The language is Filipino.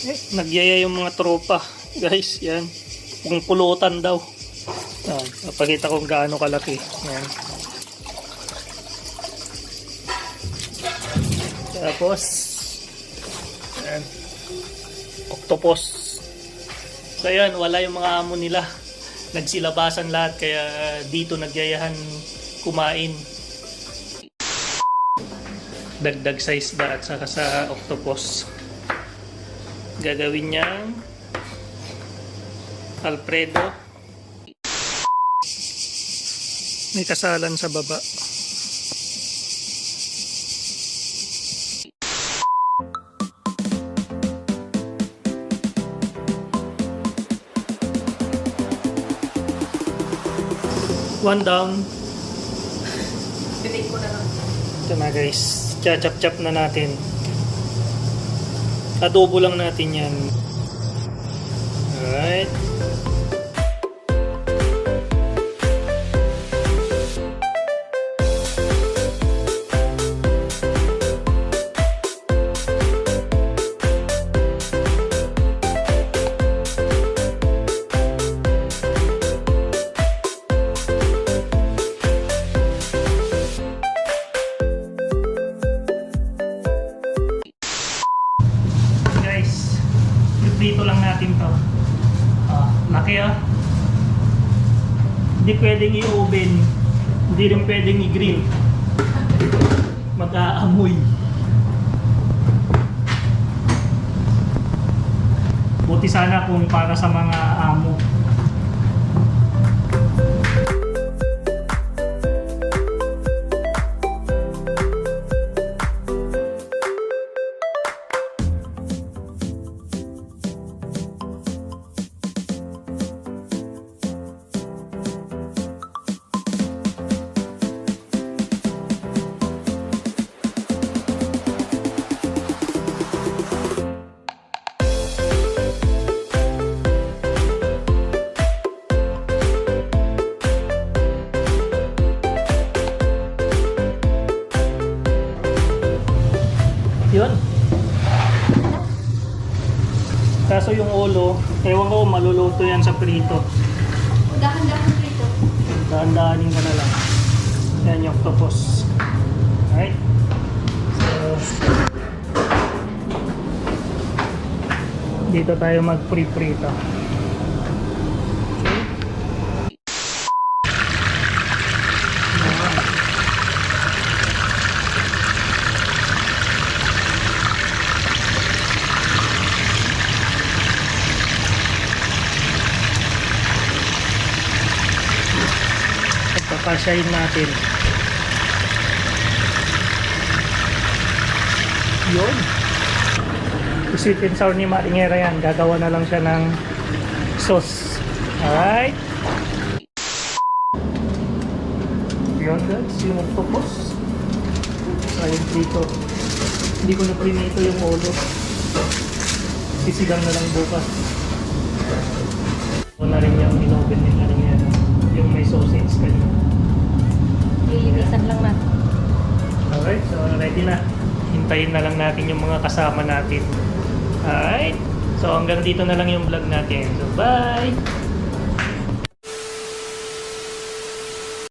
Eh, nagyaya yung mga tropa. Guys, yan. Kung pulutan daw. Yan. Papakita kung gaano kalaki. Yan. Tapos, yan. Octopus. So yan, wala yung mga amo nila. Nagsilabasan lahat kaya dito nagyayahan kumain. Dagdag sa isda at saka sa octopus. Gagawin niyang Alfredo. May kasalan sa baba. One down. Pinig ko na lang. Ito na guys. Chachap-chap na natin. Adobo lang natin yan. Dito lang natin to. Ah, laki ah. Hindi pwedeng i-oven. Hindi rin pwedeng i-grill. Mag-aamoy. Buti sana kung para sa mga amo. Yun. Kaso yung ulo, ewan ko maluluto yan sa prito. Dahan-dahan prito. Dahan-dahanin ka na lang. Yan yung octopus. Alright. So, dito tayo mag-pre-prito. Pagpapasyahin natin. Yun. Sweet and sour ni Maringera yan. Gagawa na lang siya ng sauce. Alright. Yun guys, yung octopus. Ayun dito. Hindi ko na prinito yung ulo. Sisigang na lang bukas. Ito na rin yung inoven ni Maringera. Yung may sausage kanina. Lilinisan lang natin. Alright, so ready na. Hintayin na lang natin yung mga kasama natin. Alright, so hanggang dito na lang yung vlog natin. So bye!